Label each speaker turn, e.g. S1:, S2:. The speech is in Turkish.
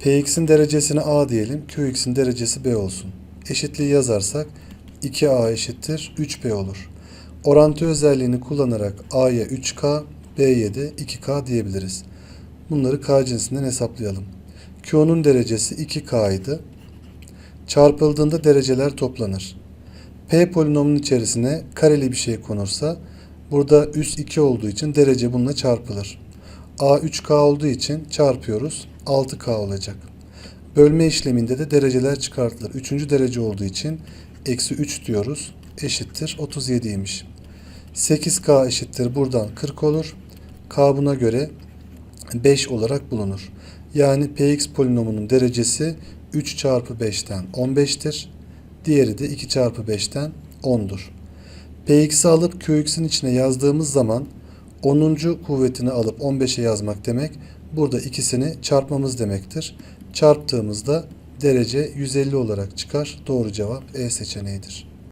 S1: Px'in derecesine a diyelim. Qx'in derecesi b olsun. Eşitliği yazarsak 2a eşittir 3b olur. Orantı özelliğini kullanarak a'ya 3k, b'ye de 2k diyebiliriz. Bunları k cinsinden hesaplayalım. Q'nun derecesi 2k idi. Çarpıldığında dereceler toplanır. P polinomunun içerisine kareli bir şey konursa burada üst 2 olduğu için derece bununla çarpılır. A 3K olduğu için çarpıyoruz. 6K olacak. Bölme işleminde de dereceler çıkartılır. Üçüncü derece olduğu için eksi 3 diyoruz. Eşittir 37'ymiş. 8K eşittir buradan 40 olur. K buna göre 5 olarak bulunur. Yani Px polinomunun derecesi 3 çarpı 5'ten 15'tir. Diğeri de 2 çarpı 5'ten 10'dur. Px'i alıp Qx'in içine yazdığımız zaman 10. kuvvetini alıp 15'e yazmak demek burada ikisini çarpmamız demektir. Çarptığımızda derece 150 olarak çıkar. Doğru cevap E seçeneğidir.